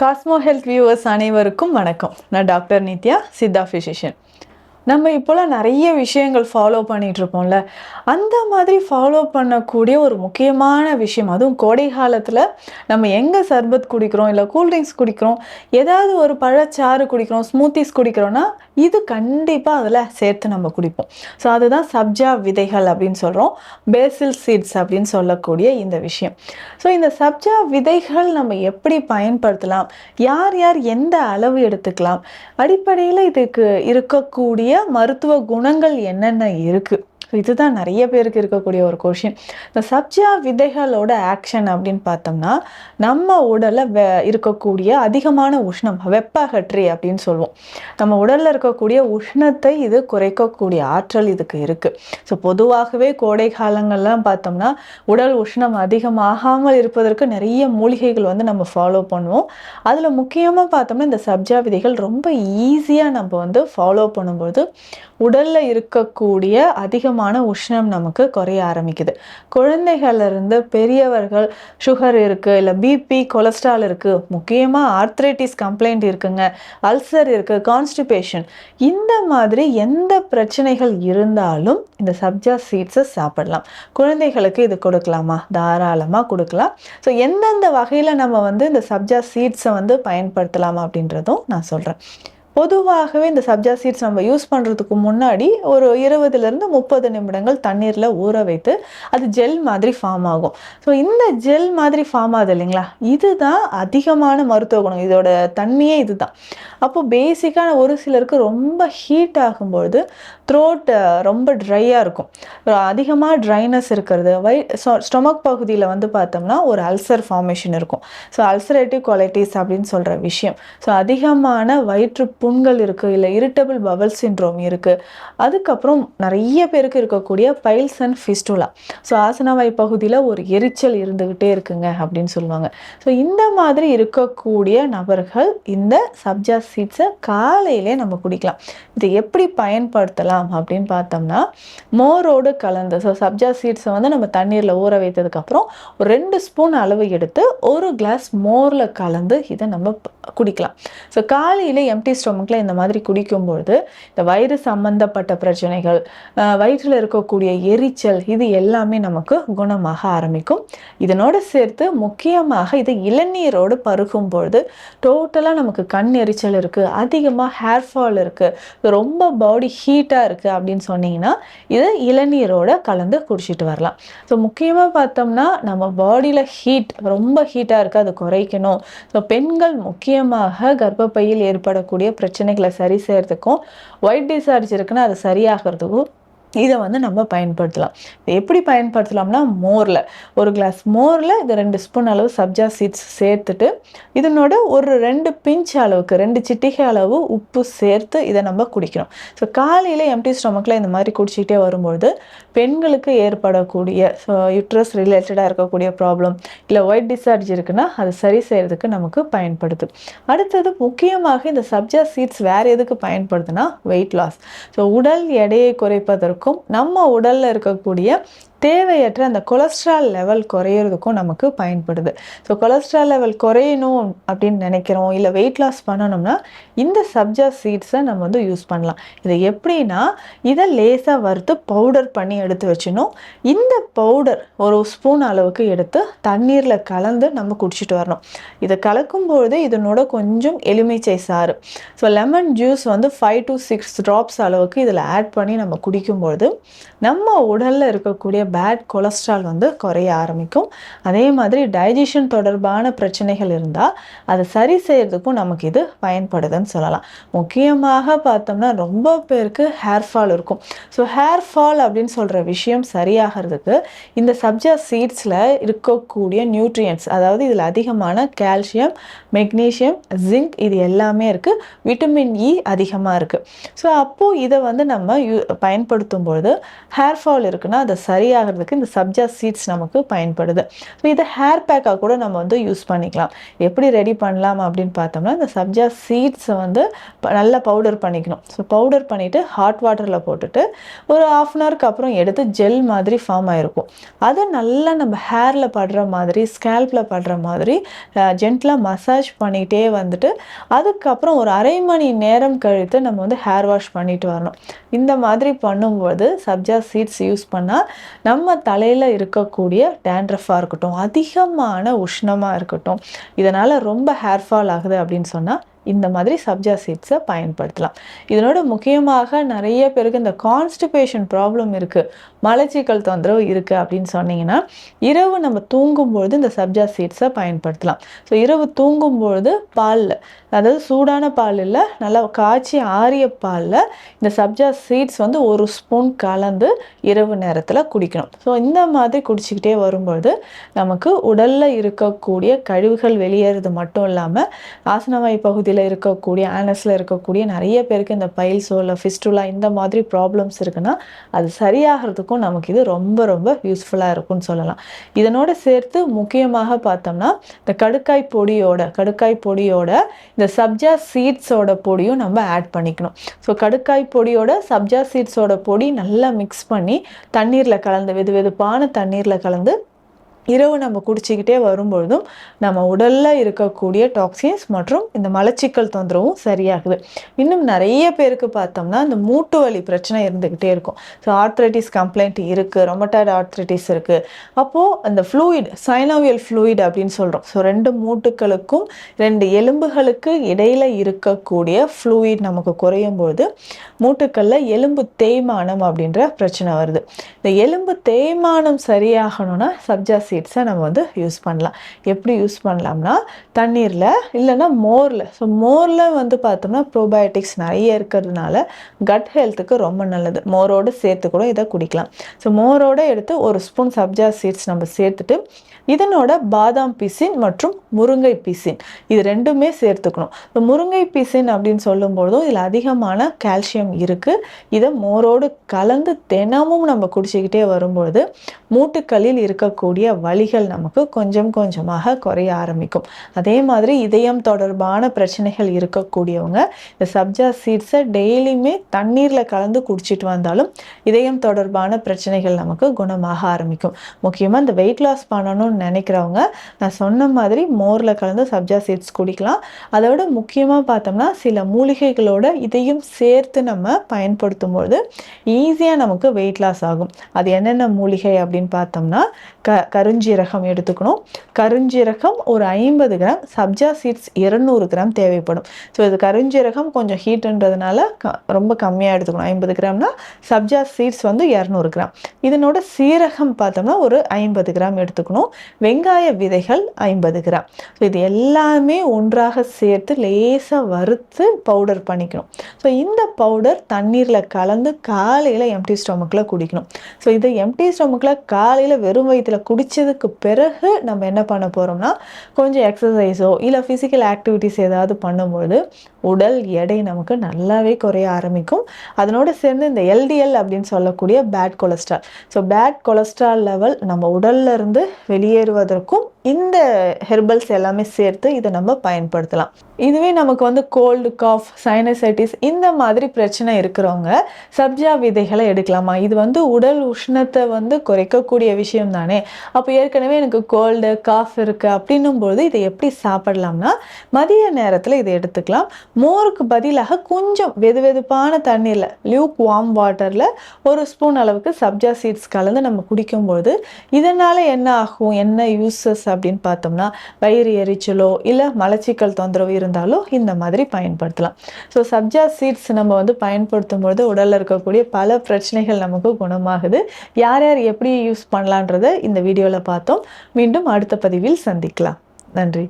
Cosmo health viewers அனைவருக்கும் வணக்கம். நான் டாக்டர் நித்யா சித்தா ஃபிசிஷியன் நம்ம இப்போலாம் நிறைய விஷயங்கள் ஃபாலோ பண்ணிகிட்ருப்போம்ல இருப்போம்ல. அந்த மாதிரி ஃபாலோ பண்ணக்கூடிய ஒரு முக்கியமான விஷயம் அதுவும் கோடை காலத்தில் நம்ம எங்கே சர்பத் குடிக்கிறோம் இல்லை கூல்ட்ரிங்க்ஸ் குடிக்கிறோம் ஏதாவது ஒரு பழச்சாறு குடிக்கிறோம் ஸ்மூத்திஸ் குடிக்கிறோன்னா இது கண்டிப்பாக அதில் சேர்த்து நம்ம குடிப்போம். ஸோ அதுதான் சப்ஜா விதைகள் அப்படின்னு சொல்கிறோம் பேசில் சீட்ஸ் அப்படின்னு சொல்லக்கூடிய இந்த விஷயம். ஸோ இந்த சப்ஜா விதைகள் நம்ம எப்படி பயன்படுத்தலாம்? யார் யார் எந்த அளவு எடுத்துக்கலாம்? அடிப்படையில் இதுக்கு இருக்கக்கூடிய மருத்துவ குணங்கள் என்னென்ன இருக்குது ஸோ இதுதான் நிறைய பேருக்கு இருக்கக்கூடிய ஒரு கொஷின் இந்த சப்ஜா விதைகளோட ஆக்ஷன் அப்படின்னு பார்த்தோம்னா நம்ம உடலில் வெ இருக்கக்கூடிய அதிகமான உஷ்ணம் வெப்பகற்றி அப்படின்னு சொல்லுவோம். நம்ம உடலில் இருக்கக்கூடிய உஷ்ணத்தை இது குறைக்கக்கூடிய ஆற்றல் இதுக்கு இருக்குது ஸோ பொதுவாகவே கோடை காலங்கள்லாம் பார்த்தோம்னா உடல் உஷ்ணம் அதிகமாகாமல் இருப்பதற்கு நிறைய மூலிகைகள் வந்து நம்ம ஃபாலோ பண்ணுவோம். அதில் முக்கியமாக பார்த்தோம்னா இந்த சப்ஜா விதைகள் ரொம்ப ஈஸியாக நம்ம வந்து ஃபாலோ பண்ணும்போது உடலில் இருக்கக்கூடிய அதிகமான உஷ்ணம் நமக்கு குறைய ஆரம்பிக்குது. குழந்தைகள்லேருந்து பெரியவர்கள் சுகர் இருக்குது இல்லை பிபி கொலஸ்ட்ரால் இருக்குது முக்கியமாக ஆர்த்ரைட்டிஸ் கம்ப்ளைண்ட் இருக்குங்க அல்சர் இருக்குது கான்ஸ்டிபேஷன் இந்த மாதிரி எந்த பிரச்சனைகள் இருந்தாலும் இந்த சப்ஜா சீட்ஸை சாப்பிடலாம். குழந்தைகளுக்கு இது கொடுக்கலாமா? தாராளமாக கொடுக்கலாம். ஸோ எந்தெந்த வகையில் நம்ம வந்து இந்த சப்ஜா சீட்ஸை வந்து பயன்படுத்தலாம் அப்படின்றதும் நான் சொல்கிறேன் பொதுவாகவே இந்த சப்ஜா சீட்ஸ் நம்ம யூஸ் பண்ணுறதுக்கு முன்னாடி ஒரு இருபதுலேருந்து முப்பது நிமிடங்கள் தண்ணீரில் ஊற வைத்து அது ஜெல் மாதிரி ஃபார்ம் ஆகும். ஸோ இந்த ஜெல் மாதிரி ஃபார்ம் ஆகுது இல்லைங்களா? இதுதான் அதிகமான மருத்துவ குணம். இதோட தன்மையே இதுதான். அப்போது பேசிக்கான ஒரு சிலருக்கு ரொம்ப ஹீட் ஆகும்பொழுது த்ரோட் ரொம்ப ட்ரையாக இருக்கும். அதிகமாக ட்ரைனஸ் இருக்கிறது வை ஸ்டொமக் பகுதியில் வந்து பார்த்தோம்னா ஒரு அல்சர் ஃபார்மேஷன் இருக்கும். ஸோ அல்சரேட்டிவ் குவாலிட்டிஸ் அப்படின்னு சொல்கிற விஷயம். ஸோ அதிகமான வயிற்று புண்கள் இருக்குது இல்லை இரிட்டபிள் பவல் சின்ட்ரோம் இருக்குது அதுக்கப்புறம் நிறைய பேருக்கு இருக்கக்கூடிய பைல்ஸ் அண்ட் ஃபிஸ்டுலா ஸோ ஆசனவாய் பகுதியில் ஒரு எரிச்சல் இருந்துக்கிட்டே இருக்குங்க அப்படின்னு சொல்லுவாங்க. ஸோ இந்த மாதிரி இருக்கக்கூடிய நபர்கள் இந்த சப்ஜா சீட்ஸை காலையிலே நம்ம குடிக்கலாம். இதை எப்படி பயன்படுத்தலாம்? அப்படின்னு பார்த்தோம்னா மோரோடு கலந்து ஸோ சப்ஜா சீட்ஸை வந்து நம்ம தண்ணீரில் ஊற வைத்ததுக்கப்புறம் ஒரு ரெண்டு ஸ்பூன் அளவு எடுத்து ஒரு கிளாஸ் மோரில் கலந்து இதை நம்ம குடிக்கலாம். ஸோ காலையில் எம்டி ஸ்டொமக்கில் இந்த மாதிரி குடிக்கும்பொழுது இந்த வயிறு சம்பந்தப்பட்ட பிரச்சனைகள் வயிற்றில் இருக்கக்கூடிய எரிச்சல் இது எல்லாமே நமக்கு குணமாக ஆரம்பிக்கும். இதனோடு சேர்த்து முக்கியமாக இது இளநீரோடு பருகும் பொழுது டோட்டலாக நமக்கு கண் எரிச்சல் இருக்குது அதிகமாக ஹேர் ஃபால் இருக்குது ரொம்ப பாடி ஹீட்டாக இருக்குது அப்படின்னு சொன்னீங்கன்னா இது இளநீரோட கலந்து குடிச்சிட்டு வரலாம். ஸோ முக்கியமாக பார்த்தோம்னா நம்ம பாடியில் ஹீட் ரொம்ப ஹீட்டாக இருக்குது அது குறைக்கணும். ஸோ பெண்கள் முக்கியமாக கர்ப்பப்பையில் ஏற்படக்கூடிய பிரச்சனைகளை சரி செய்யறதுக்கும் ஒயிட் டிசார்ஜ் இருக்குன்னா அது சரியாகிறதுக்கும் இதை வந்து நம்ம பயன்படுத்தலாம். இதை எப்படி பயன்படுத்தலாம்னா மோரில். ஒரு கிளாஸ் மோரில் இது ரெண்டு ஸ்பூன் அளவு சப்ஜா சீட்ஸ் சேர்த்துட்டு இதனோட ஒரு ரெண்டு பிஞ்ச் அளவுக்கு ரெண்டு சிட்டிகை அளவு உப்பு சேர்த்து இதை நம்ம குடிக்கணும். ஸோ காலையில் எம்டி ஸ்டொமக்கில் இந்த மாதிரி குடிச்சிக்கிட்டே வரும்பொழுது பெண்களுக்கு ஏற்படக்கூடிய ஸோ யுட்ரஸ் ரிலேட்டடாக இருக்கக்கூடிய ப்ராப்ளம் இல்லை ஒயிட் டிசார்ஜ் இருக்குன்னா அது சரி செய்கிறதுக்கு நமக்கு பயன்படுது. அடுத்தது முக்கியமாக இந்த சப்ஜா சீட்ஸ் வேறு எதுக்கு பயன்படுதுன்னா வெயிட் லாஸ் ஸோ உடல் எடையை குறைப்பதற்கும் நம்ம உடலில் இருக்கக்கூடிய தேவையற்ற அந்த கொலஸ்ட்ரால் லெவல் குறையிறதுக்கும் நமக்கு பயன்படுது. ஸோ கொலஸ்ட்ரால் லெவல் குறையணும் அப்படின்னு நினைக்கிறோம் இல்லை வெயிட் லாஸ் பண்ணணும்னா இந்த சப்ஜா சீட்ஸை நம்ம வந்து யூஸ் பண்ணலாம். இது எப்படின்னா இதை லேசாக வறுத்து பவுடர் பண்ணி எடுத்து வச்சிடணும். இந்த பவுடர் ஒரு ஸ்பூன் அளவுக்கு எடுத்து தண்ணீரில் கலந்து நம்ம குடிச்சிட்டு வரணும். இதை கலக்கும்பொழுது இதனோட கொஞ்சம் எலுமிச்சை சாறு. ஸோ லெமன் ஜூஸ் வந்து ஃபைவ் டு சிக்ஸ் ட்ராப்ஸ் அளவுக்கு இதில் ஆட் பண்ணி நம்ம குடிக்கும்பொழுது நம்ம உடலில் இருக்கக்கூடிய பேட் கொலஸ்ட்ரால் வந்து குறைய ஆரம்பிக்கும். அதே மாதிரி டைஜஷன் தொடர்பான பிரச்சனைகள் இருந்தால் அதை சரி செய்கிறதுக்கும் நமக்கு இது பயன்படுதுன்னு சொல்லலாம். முக்கியமாக பார்த்தோம்னா ரொம்ப பேருக்கு ஹேர் ஃபால் இருக்கும். ஸோ ஹேர் ஃபால் அப்படின்னு சொல்கிற விஷயம் சரியாகிறதுக்கு இந்த சப்ஜா சீட்ஸில் இருக்கக்கூடிய நியூட்ரியன்ஸ் அதாவது இதில் அதிகமான கால்சியம் மெக்னீஷியம் ஜிங்க் இது எல்லாமே இருக்குது விட்டமின் இ e அதிகமாக இருக்குது ஸோ அப்போது இதை வந்து நம்ம யூ பயன்படுத்தும் பொழுது ஹேர் ஃபால் இருக்குன்னா அதை சரியாக ஆகிறதுக்கு இந்த சப்ஜா சீட்ஸ் நமக்கு பயன்படுது. ஸோ இதை ஹேர் பேக்காக கூட நம்ம வந்து யூஸ் பண்ணிக்கலாம். எப்படி ரெடி பண்ணலாம் அப்படின்னு பார்த்தோம்னா இந்த சப்ஜா சீட்ஸை வந்து ப- நல்லா பவுடர் பண்ணிக்கணும். ஸோ பவுடர் பண்ணிவிட்டு ஹாட் வாட்டரில் போட்டுட்டு ஒரு ஆஃப் அன் ஹவருக்கு அப்புறம் எடுத்து ஜெல் மாதிரி ஃபார்ம் ஆகிருக்கும் அதை நல்லா நம்ம ஹேரில் படுற மாதிரி ஸ்கேல்பில் படுற மாதிரி ஜென்டலாக மசாஜ் பண்ணிகிட்டே வந்துட்டு அதுக்கப்புறம் ஒரு அரை மணி நேரம் கழித்து நம்ம வந்து ஹேர் வாஷ் பண்ணிட்டு வரணும். இந்த மாதிரி பண்ணும்போது சப்ஜா சீட்ஸ் யூஸ் பண்ணால் நம்ம தலையில் இருக்கக்கூடிய டேண்ட்ரஃபாக இருக்கட்டும் அதிகமான உஷ்ணமாக இருக்கட்டும் இதனால் ரொம்ப ஹேர் ஃபால் ஆகுது அப்படின்னு சொன்னால் இந்த மாதிரி சப்ஜா சீட்ஸை பயன்படுத்தலாம். இதனோட முக்கியமாக நிறைய பேருக்கு இந்த கான்ஸ்டிபேஷன் ப்ராப்ளம் இருக்குது மலச்சிக்கல் தொந்தரவு இருக்குது அப்படின்னு சொன்னீங்கன்னா இரவு நம்ம தூங்கும்பொழுது இந்த சப்ஜா சீட்ஸை பயன்படுத்தலாம். ஸோ இரவு தூங்கும்பொழுது பாலில் அதாவது சூடான பால் இல்லை நல்லா காய்ச்சி ஆரிய பாலில் இந்த சப்ஜா சீட்ஸ் வந்து ஒரு ஸ்பூன் கலந்து இரவு நேரத்தில் குடிக்கணும். ஸோ இந்த மாதிரி குடிச்சிக்கிட்டே வரும்பொழுது நமக்கு உடலில் இருக்கக்கூடிய கழிவுகள் வெளியேறது மட்டும் இல்லாமல் ஆசனவாய் பகுதியில் இருக்கக்கூடிய ஆனஸில் இருக்கக்கூடிய நிறைய பேருக்கு இந்த பைல்ஸோ இல்லை ஃபிஸ்டுலா இந்த மாதிரி ப்ராப்ளம்ஸ் இருக்குன்னா அது சரியாகிறதுக்கும் நமக்கு இது ரொம்ப ரொம்ப யூஸ்ஃபுல்லாக இருக்கும்னு சொல்லலாம். இதனோட சேர்த்து முக்கியமாக பார்த்தோம்னா இந்த கடுக்காய் பொடியோட கடுக்காய் பொடியோட இந்த சப்ஜா சீட்ஸோட பொடியும் நம்ம ஆட் பண்ணிக்கணும். ஸோ கடுக்காய் பொடியோட சப்ஜா சீட்ஸோட பொடி நல்லா மிக்ஸ் பண்ணி தண்ணீரில் கலந்து வெது வெதுப்பான தண்ணீரில் கலந்து இரவு நம்ம குடிச்சிக்கிட்டே வரும்பொழுதும் நம்ம உடலில் இருக்கக்கூடிய டாக்ஸின்ஸ் மற்றும் இந்த மலச்சிக்கல் தொந்தரவும் சரியாகுது. இன்னும் நிறைய பேருக்கு பார்த்தோம்னா இந்த மூட்டு வலி பிரச்சனை இருந்துக்கிட்டே இருக்கும். ஸோ ஆர்த்ரைட்டிஸ் கம்ப்ளைண்ட் இருக்குது ரொமட்டாய்டு ஆர்த்ரைட்டிஸ் இருக்குது அப்போது அந்த ஃப்ளூயிட் சைனோவியல் ஃப்ளூயிட் அப்படின்னு சொல்கிறோம் ஸோ ரெண்டு மூட்டுகளுக்கும் ரெண்டு எலும்புகளுக்கு இடையில இருக்கக்கூடிய ஃப்ளூயிட் நமக்கு குறையும் பொழுது மூட்டுக்களில் எலும்பு தேய்மானம் அப்படின்ற பிரச்சனை வருது. இந்த எலும்பு தேய்மானம் சரியாகணும்னா சப்ஜாசி சீட்ஸை நம்ம வந்து யூஸ் பண்ணலாம். எப்படி யூஸ் பண்ணலாம்னா தண்ணீரில் இல்லைன்னா மோரில். ஸோ மோரில் வந்து பார்த்தோம்னா ப்ரோபயோட்டிக்ஸ் நிறைய இருக்கிறதுனால கட் ஹெல்த்துக்கு ரொம்ப நல்லது. மோரோடு சேர்த்து கூட இதை குடிக்கலாம். ஸோ மோரோட எடுத்து ஒரு ஸ்பூன் சப்ஜா சீட்ஸ் நம்ம சேர்த்துட்டு இதனோட பாதாம் பிசின் மற்றும் முருங்கை பிசின். இது ரெண்டுமே சேர்த்துக்கணும். இப்போ முருங்கை பிசின் அப்படின்னு சொல்லும்பொழுதும் இதில் அதிகமான கால்சியம் இருக்குது இதை மோரோடு கலந்து தினமும் நம்ம குடிச்சிக்கிட்டே வரும்பொழுது மூட்டுக்களில் இருக்கக்கூடிய வலிகள் நமக்கு கொஞ்சம் கொஞ்சமாக குறைய ஆரம்பிக்கும். அதே மாதிரி இதயம் தொடர்பான பிரச்சனைகள் இருக்கக்கூடியவங்க இந்த சப்ஜா சீட்ஸை டெய்லியுமே தண்ணீரில் கலந்து குடிச்சிட்டு வந்தாலும் இதயம் தொடர்பான பிரச்சனைகள் நமக்கு குணமாக ஆரம்பிக்கும். முக்கியமாக இந்த வெயிட் லாஸ் பண்ணணும்னு நினைக்கிறவங்க நான் சொன்ன மாதிரி மோரில் கலந்து சப்ஜா சீட்ஸ் குடிக்கலாம். அதோட முக்கியமாக பார்த்தோம்னா சில மூலிகைகளோட இதையும் சேர்த்து நம்ம பயன்படுத்தும் பொழுது ஈஸியாக நமக்கு வெயிட் லாஸ் ஆகும். அது என்னென்ன மூலிகை அப்படின்னு பார்த்தோம்னா க கரு கருஞ்சீரகம் எடுத்துக்கணும். கருஞ்சீரகம் ஒரு ஐம்பது கிராம் சப்ஜா சீட்ஸ் இருநூறு கிராம் தேவைப்படும். ஸோ இது கருஞ்சீரகம் கொஞ்சம் ஹீட்டுன்றதுனால க ரொம்ப கம்மியாக எடுத்துக்கணும். ஐம்பது கிராம்னா சப்ஜா சீட்ஸ் வந்து இரநூறு கிராம். இதனோட சீரகம் பார்த்தோம்னா ஒரு ஐம்பது கிராம் எடுத்துக்கணும். வெங்காய விதைகள் ஐம்பது கிராம். ஸோ இது எல்லாமே ஒன்றாக சேர்த்து லேசாக வறுத்து பவுடர் பண்ணிக்கணும். ஸோ இந்த பவுடர் தண்ணீரில் கலந்து காலையில் எம்டி ஸ்டொமக்கில் குடிக்கணும். ஸோ இதை எம்டி ஸ்டொமக்கில் காலையில் வெறும் வயிற்றில் முடித்ததுக்கு பிறகு நம்ம என்ன பண்ண போகிறோம்னா கொஞ்சம் எக்ஸசைஸோ இல்லை ஃபிசிக்கல் ஆக்டிவிட்டிஸ் ஏதாவது பண்ணும்பொழுது உடல் எடை நமக்கு நல்லாவே குறைய ஆரம்பிக்கும். அதனோடு சேர்ந்து இந்த எல்டிஎல் அப்படின்னு சொல்லக்கூடிய bad cholesterol so bad cholesterol level நம்ம உடல்ல இருந்து வெளியேறுவதற்கும் இந்த ஹெர்பல்ஸ் எல்லாமே சேர்த்து இதை நம்ம பயன்படுத்தலாம். இதுவே நமக்கு வந்து கோல்டு காஃப் சைனசைட்டிஸ் இந்த மாதிரி பிரச்சனை இருக்கிறவங்க சப்ஜா விதைகளை எடுக்கலாமா? இது வந்து உடல் உஷ்ணத்தை வந்து குறைக்கக்கூடிய விஷயம் தானே. அப்போ ஏற்கனவே எனக்கு கோல்டு காஃப் இருக்குது அப்படின்னும் பொழுது இதை எப்படி சாப்பிடலாம்னா மதிய நேரத்தில் இதை எடுத்துக்கலாம். மோருக்கு பதிலாக கொஞ்சம் வெது வெதுப்பான தண்ணியில் லியூக் வார்ம் வாட்டரில் ஒரு ஸ்பூன் அளவுக்கு சப்ஜா சீட்ஸ் கலந்து நம்ம குடிக்கும்பொழுது இதனால் என்ன ஆகும்? என்ன யூஸஸ் அப்படின்னு பார்த்தோம்னா வயிறு எரிச்சலோ இல்லை மலச்சிக்கல் தொந்தரவு இருந்தாலோ இந்த மாதிரி பயன்படுத்தலாம். ஸோ சப்ஜா சீட்ஸ் நம்ம வந்து பயன்படுத்தும் பொழுது உடலில் இருக்கக்கூடிய பல பிரச்சனைகள் நமக்கு குணமாகுது. யார் யார் எப்படி யூஸ் பண்ணலான்றதை இந்த வீடியோவில் பார்த்தோம். மீண்டும் அடுத்த பதிவில் சந்திக்கலாம். நன்றி.